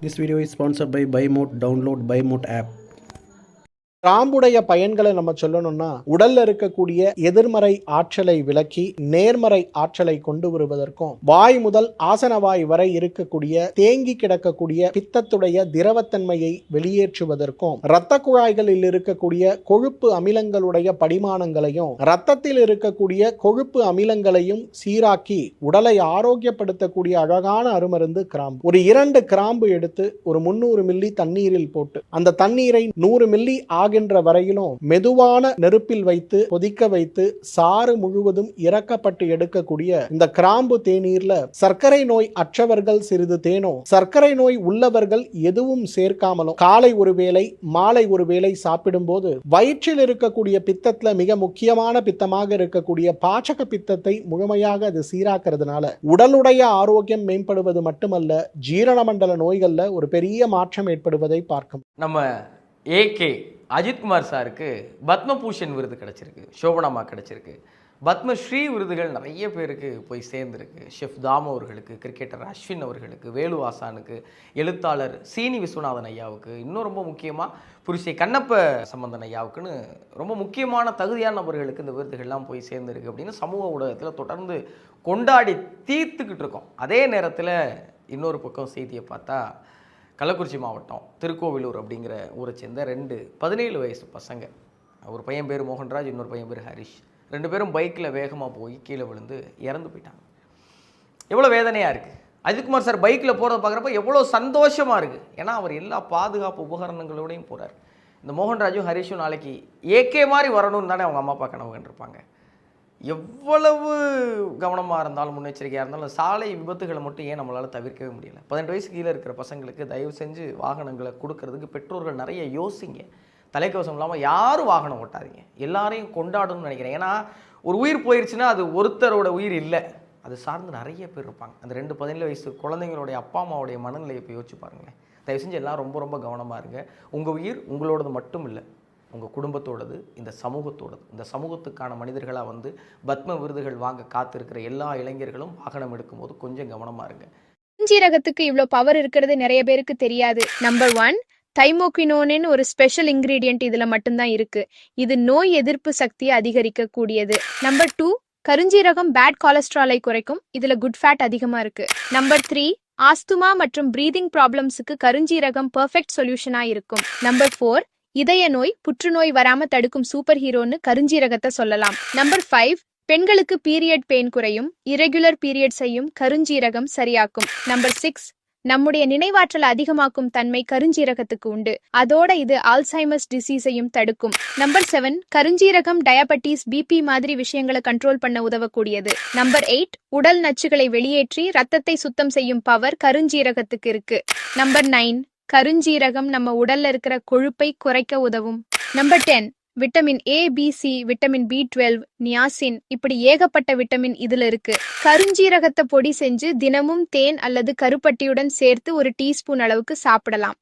This video is sponsored by BuyMote. Download BuyMote app. கிராம்புடைய பயன்களை நம்ம சொல்லணும்னா உடல்ல இருக்கக்கூடிய எதிர்மறை ஆற்றலை விலக்கி நேர்மறை ஆற்றலை கொண்டு வருவதற்கும் வாய் முதல் ஆசனவாய் வரை இருக்கக்கூடிய தேங்கி கிடக்கக்கூடிய பித்தத்துடைய திரவத்தன்மையை வெளியேற்றுவதற்கும் இரத்த குழாய்களில் இருக்கக்கூடிய கொழுப்பு அமிலங்களுடைய படிமானங்களையும் இரத்தத்தில் இருக்கக்கூடிய கொழுப்பு அமிலங்களையும் சீராக்கி உடலை ஆரோக்கியப்படுத்தக்கூடிய அழகான அருமருந்து கிராம்பு. ஒரு இரண்டு கிராம்பு எடுத்து ஒரு முன்னூறு மில்லி தண்ணீரில் போட்டு அந்த தண்ணீரை நூறு மில்லி ஆகின்ற வரையிலும் மெதுவான நெருப்பில் வைத்து கொதிக்க வைத்து சாறு முழுவதும் இறக்கப்பட்டு எடுக்கக்கூடிய இந்த கிராம்பு தேநீர்ல சர்க்கரை நோய் அற்றவர்கள் சிறிது தேனும் சர்க்கரை நோய் உள்ளவர்கள் எதுவும் சேர்க்காமலும் காலை ஒரு வேளை மாலை ஒரு வேளை சாப்பிடும்போது வயிற்றில் இருக்கக்கூடிய பித்தத்துல மிக முக்கியமான பித்தமாக இருக்கக்கூடிய பாச்சக பித்தத்தை முழுமையாக அது சீராக்கிறதுனால உடலுடைய ஆரோக்கியம் மேம்படுவது மட்டுமல்ல ஜீரண மண்டல நோய்கள்ல ஒரு பெரிய மாற்றம் ஏற்படுவதை பார்க்கும். நம்ம ஏகே அஜித்குமார் சாருக்கு பத்மபூஷன் விருது கிடச்சிருக்கு சோபனாமா கிடச்சிருக்கு. பத்மஸ்ரீ விருதுகள் நிறைய பேருக்கு போய் சேர்ந்துருக்கு. ஷெஃப் தாம் அவர்களுக்கு கிரிக்கெட்டர் அஸ்வின் அவர்களுக்கு வேலு ஆசானுக்கு எழுத்தாளர் சீனி விஸ்வநாதன் ஐயாவுக்கு இன்னும் ரொம்ப முக்கியமாக புருஷை கண்ணப்ப சம்பந்தன் ஐயாவுக்குன்னு ரொம்ப முக்கியமான தகுதியான நபர்களுக்கு இந்த விருதுகள்லாம் போய் சேர்ந்துருக்கு அப்படின்னு சமூக ஊடகத்தில் தொடர்ந்து கொண்டாடி தீர்த்துக்கிட்டு இருக்கோம். அதே நேரத்தில் இன்னொரு பக்கம் செய்தியை பார்த்தா கள்ளக்குறிச்சி மாவட்டம் திருக்கோவிலூர் அப்படிங்கிற ஊரை சேர்ந்த ரெண்டு பதினேழு வயசு பசங்க. ஒரு பையன் பேர் மோகன்ராஜ் இன்னொரு பையன் பேர் ஹரிஷ். ரெண்டு பேரும் பைக்கில் வேகமாக போய் கீழே விழுந்து இறந்து போயிட்டாங்க. எவ்வளோ வேதனையாக இருக்குது அஜித்குமார் சார் பைக்கில் போகிறத பார்க்குறப்ப எவ்வளோ சந்தோஷமாக இருக்குது ஏன்னா அவர் எல்லா பாதுகாப்பு உபகரணங்களோடையும் போகிறார் இந்த மோகன்ராஜும் ஹரிஷும் நாளைக்கு ஏகே மாதிரி வரணும்னு தானே அவங்க அம்மா அப்பா கனவு கண்டிருப்பாங்க எவ்வளவு கவனமாக இருந்தாலும் முன்னெச்சரிக்கையாக இருந்தாலும் சாலை விபத்துகளை மட்டும் ஏன் நம்மளால் தவிர்க்கவே முடியல? பதினெட்டு வயசு கீழே இருக்கிற பசங்களுக்கு தயவு செஞ்சு வாகனங்களை கொடுக்கறதுக்கு பெற்றோர்கள் நிறைய யோசிங்க. தலைக்கவசம் இல்லாமல் யாரும் வாகனம் ஓட்டாதீங்க. எல்லாரையும் கொண்டாடணும்னு நினைக்கிறேன். ஏன்னா ஒரு உயிர் போயிருச்சுன்னா அது ஒருத்தரோட உயிர் இல்லை. அது சார்ந்து நிறைய பேர் இருப்பாங்க. அந்த ரெண்டு பதினேழு வயசு குழந்தைங்களுடைய அப்பா அம்மாவுடைய மனநிலையை இப்போ யோசிச்சு பாருங்களேன். தயவு செஞ்சு எல்லாம் ரொம்ப ரொம்ப கவனமாக இருங்க. உங்கள் உயிர் உங்களோடது மட்டும் இல்லை. உங்கள் குடும்பத்தோடது இந்த சமூகத்தோடது. இந்த சமூகத்துக்கான மனிதர்களாக வந்து பத்ம விருதுகள் வாங்க காத்திருக்கிற எல்லா இளைஞர்களும் வாகனம் எடுக்கும்போது கொஞ்சம் கவனமாக இருங்க. சீரகத்துக்கு இவ்வளோ பவர் இருக்கிறது நிறைய பேருக்கு தெரியாது. நம்பர் ஒன் தைமோக்வினோனின் ஒரு ஸ்பெஷல் இன்கிரீடியன்ட் இதில் மட்டும்தான் இருக்கு. இது நோய் எதிர்ப்பு சக்தியை அதிகரிக்கக்கூடியது. நம்பர் டூ கருஞ்சீரகம் பேட் கொலஸ்ட்ராலை குறைக்கும். இதுல குட் ஃபேட் அதிகமா இருக்கு. நம்பர் த்ரீ ஆஸ்துமா மற்றும் பிரீதிங் ப்ராப்ளம்ஸுக்கு கருஞ்சீரகம் பர்ஃபெக்ட் சொல்யூஷனா இருக்கும். நம்பர் ஃபோர் இதய நோய் புற்றுநோய் வராம தடுக்கும் சூப்பர் ஹீரோன்னு கருஞ்சீரகத்தை சொல்லலாம். நம்பர் ஃபைவ் பெண்களுக்கு பீரியட் பெயின் குறையும் இரெகுலர் பீரியட்ஸையும் கருஞ்சீரகம் சரியாக்கும். நம்பர் சிக்ஸ் நம்முடைய நினைவாற்றல் அதிகமாக்கும் தன்மை கருஞ்சீரகத்துக்கு உண்டு. அதோட இது ஆல்சைமர்ஸ் டிசீஸையும் தடுக்கும். நம்பர் செவன் கருஞ்சீரகம் டயபட்டிஸ் பிபி மாதிரி விஷயங்களை கண்ட்ரோல் பண்ண உதவக்கூடியது. நம்பர் எயிட் உடல் நச்சுகளை வெளியேற்றி ரத்தத்தை சுத்தம் செய்யும் பவர் கருஞ்சீரகத்துக்கு இருக்கு. நம்பர் நைன் கருஞ்சீரகம் நம்ம உடல்ல இருக்கிற கொழுப்பை குறைக்க உதவும். Number ten vitamin A B C vitamin B twelve niacin இப்படி ஏகப்பட்ட விட்டமின் இதுல இருக்கு. கருஞ்சீரகத்தை பொடி செஞ்சு தினமும் தேன் அல்லது கருப்பட்டியுடன் சேர்த்து ஒரு டீஸ்பூன் அளவுக்கு சாப்பிடலாம்.